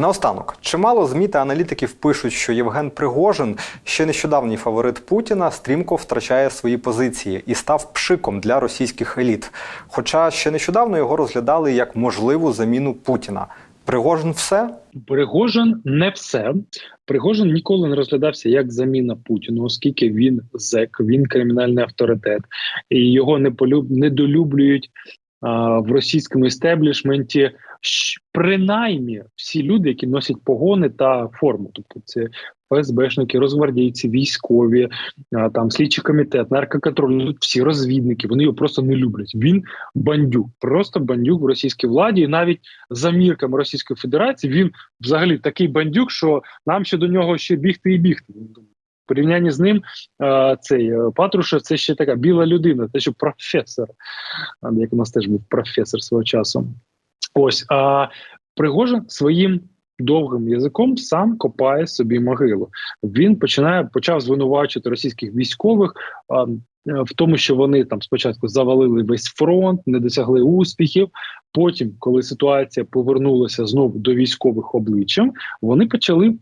Наостанок, чимало змі та аналітиків пишуть, що Євген Пригожин, ще нещодавній фаворит Путіна, стрімко втрачає свої позиції і став пшиком для російських еліт. Хоча ще нещодавно його розглядали як можливу заміну Путіна. Пригожин все Пригожин не все. Пригожин ніколи не розглядався як заміна Путіну, оскільки він зек, він кримінальний авторитет, і його не недолюблюють в російському істеблішменті. Принаймні всі люди, які носять погони та форму, тобто це ФСБшники, розгвардійці, військові, там слідчий комітет, наркоконтроль, ну, всі розвідники, вони його просто не люблять. Він бандюк, просто бандюк в російській владі, і навіть за мірками Російської Федерації він взагалі такий бандюк, що нам ще до нього ще бігти і бігти. Порівнянні з ним е, цей е, Патрушев це ще така біла людина, те, що професор, як у нас теж був професор свого часу. Ось а Пригожин своїм довгим язиком сам копає собі могилу. Він починає почав звинувачувати російських військових. А, е, в тому, що вони там спочатку завалили весь фронт, не досягли успіхів. Потім, коли ситуація повернулася знову до військових обличчям, вони почали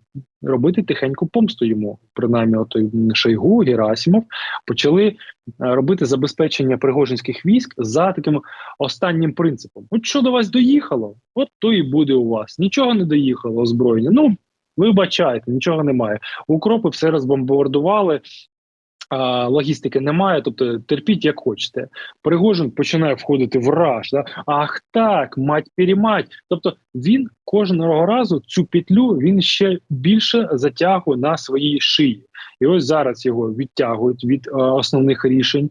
робити тихеньку помсту йому. Принаймні, отой Шойгу, Герасимов почали е, робити забезпечення пригожинських військ за таким останнім принципом: от що до вас доїхало, от то і буде у вас. Нічого не доїхало озброєння. Ну вибачайте, нічого немає. Укропи все розбомбардували. А, логістики немає, тобто терпіть як хочете. Пригожин починає входити в раж. Да? Ах так, мать перемать. Тобто він кожного разу цю петлю він ще більше затягує на своїй шиї. І ось зараз його відтягують від е, основних рішень.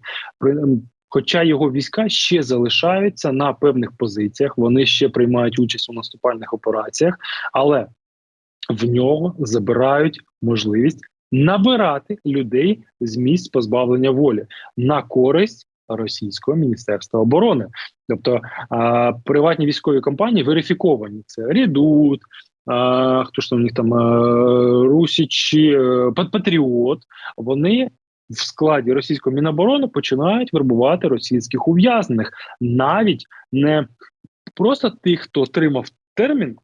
Хоча його війська ще залишаються на певних позиціях, вони ще приймають участь у наступальних операціях, але в нього забирають можливість набирати людей з місць позбавлення волі на користь російського міністерства оборони. Тобто а, приватні військові компанії верифіковані. Це Рідут, а, хто ж там у них там Русічі, е, Патріот. Вони в складі російського міноборони починають вербувати російських ув'язнених, навіть не просто тих, хто отримав термін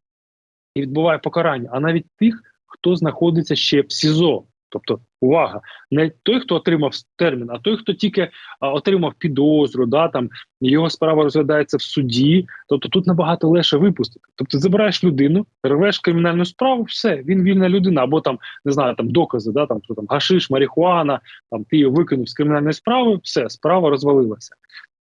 і відбуває покарання, а навіть тих, хто знаходиться ще в СІЗО. Тобто, увага, не той, хто отримав термін, а той, хто тільки отримав підозру, да там його справа розглядається в суді. Тобто тут набагато легше випустити. Тобто, забираєш людину, рвеш кримінальну справу, все, він вільна людина, або там не знаю, там докази, да там там гашиш, марихуана, там ти його викинув з кримінальної справи, все, справа розвалилася.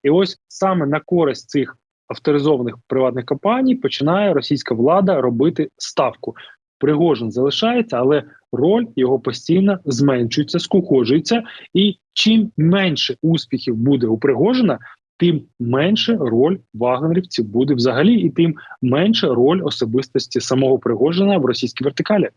І ось саме на користь цих авторизованих приватних компаній починає російська влада робити ставку. Пригожин залишається, але роль його постійно зменшується, скукожується. І чим менше успіхів буде у Пригожина, тим менше роль вагнерівців буде взагалі, і тим менше роль особистості самого Пригожина в російській вертикалі.